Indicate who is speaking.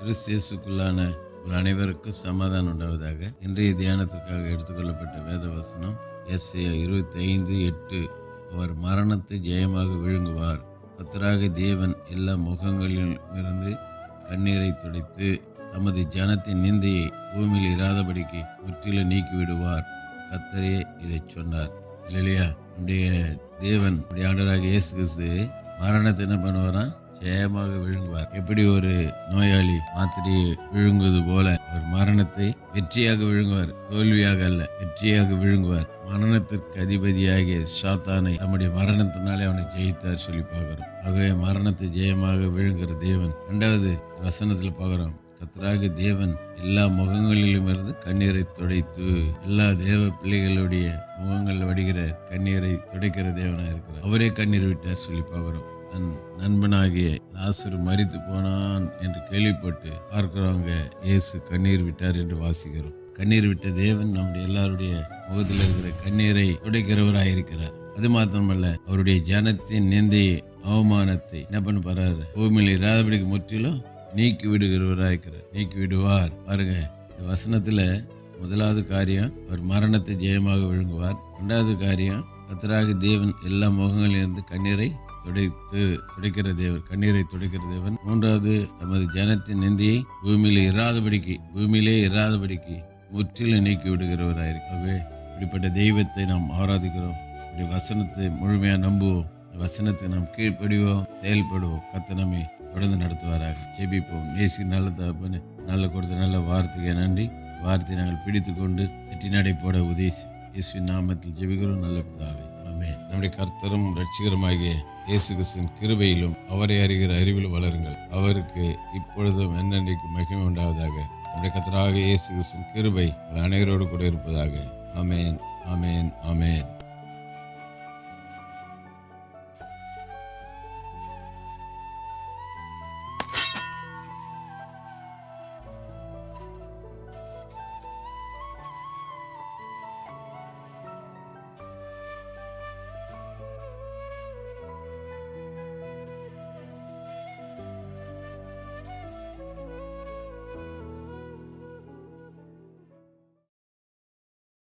Speaker 1: கிறிஸ்தியசுக்குள்ளான உங்கள் அனைவருக்கும் சமாதானம் உண்டாவதாக. இன்றைய தியானத்திற்காக எடுத்துக்கொள்ளப்பட்ட வேத வசனம் எஸ் இருபத்தி ஐந்து எட்டு. அவர் மரணத்தை ஜெயமாக விழுங்குவார். கத்தராக தேவன் எல்லா முகங்களிலும் இருந்து கண்ணீரை துடைத்து தமது ஜனத்தின் நிந்தையை பூமியில் இராதபடிக்கு முற்றிலும் நீக்கிவிடுவார். கத்தரே இதை சொன்னார். இல்லையா நம்முடைய தேவன் ஆண்டராக இயேசு கிறிஸ்து மரணத்தை என்ன பண்ணுவாராம் ஜெயமாக விழுங்குவார். எப்படி ஒரு நோயாளி மாத்திரையை விழுங்குவது போல அவர் மரணத்தை வெற்றியாக விழுங்குவார். தோல்வியாக அல்ல வெற்றியாக விழுங்குவார். மரணத்திற்கு அதிபதியாகிய சாத்தானை நம்முடைய மரணத்தினாலே அவனை ஜெயித்தார் சொல்லி பார்க்கிறோம். ஆகவே மரணத்தை ஜெயமாக விழுங்குற தேவன். ரெண்டாவது வசனத்தில் பார்க்குறோம். கத்தராக தேவன் எல்லா முகங்களிலும் இருந்து கண்ணீரை துடைத்து எல்லா தேவ பிள்ளைகளுடைய முகங்கள் வடிகிற கண்ணீரை துடைக்கிற தேவனாக இருக்கிறார். அவரே கண்ணீர் விட்டார் சொல்லி பார்க்குறோம். தன் நண்பனாகிய லாசர் மறித்து போனான் என்று கேள்விப்பட்டு பார்க்கிறவங்க இயேசு கண்ணீர் விட்டார் என்று வாசிக்கிறோம். கண்ணீர் விட்ட தேவன் நம்முடைய எல்லாருடைய முகத்தில் இருக்கிற கண்ணீரை துடைக்கிறவராக இருக்கிறார். அது மாத்திரமல்ல அவருடைய ஜனத்தின் நிந்தையை அவமானத்தை என்ன பண்ண போறாரு பூமியில் இராதபடிக்கு முற்றிலும் நீக்கி விடுகிறவராக இருக்கிறார். நீக்கி விடுவார் பாருங்க இந்த முதலாவது காரியம் அவர் மரணத்தை ஜெயமாக விழுங்குவார். இரண்டாவது காரியம் கத்தராக தேவன் எல்லா முகங்களிலிருந்து கண்ணீரை துடைத்து துடைக்கிற தேவன் கண்ணீரை துடைக்கிற தேவன். மூன்றாவது நமது ஜனத்தின் நிந்தியை பூமியில இராதபடிக்கு பூமியிலே இராதபடிக்கு முற்றிலும் நீக்கி விடுகிறவராயிருக்கவே இப்படிப்பட்ட தெய்வத்தை நாம் ஆராதிக்கிறோம். இப்படி வசனத்தை முழுமையாக நம்புவோம். வசனத்தை நாம் கீழ்ப்படிவோம் செயல்படுவோம். கத்தனமே தொடர்ந்து நடத்துவாராக. ஜெபிப்போம். நேசி நல்ல தகப்பனு நல்ல கொடுத்த நல்ல வார்த்தைக்கு நன்றி. வார்த்தை நாங்கள் பிடித்து கொண்டு வெற்றி நடை போட உதேசி இயேசுவின் நாமத்தில் ஜெபிக்கிறோம். நல்ல பிதாவே. ஆமே நம்முடைய கர்த்தரும் ரட்சிகரமாகிய இயேசு கிறிஸ்தின் கிருபையிலும் அவரை அறிகிற அறிவில் வளருங்கள். அவருக்கு இப்பொழுதும் என்னென்றைக்கு மகிமை உண்டாவதாக. நம்முடைய கர்த்தராக இயேசு கிறிஸ்தின் கிருபை அனைவரோடு கூட இருப்பதாக. ஆமேன். ஆமேன். ஆமேன்.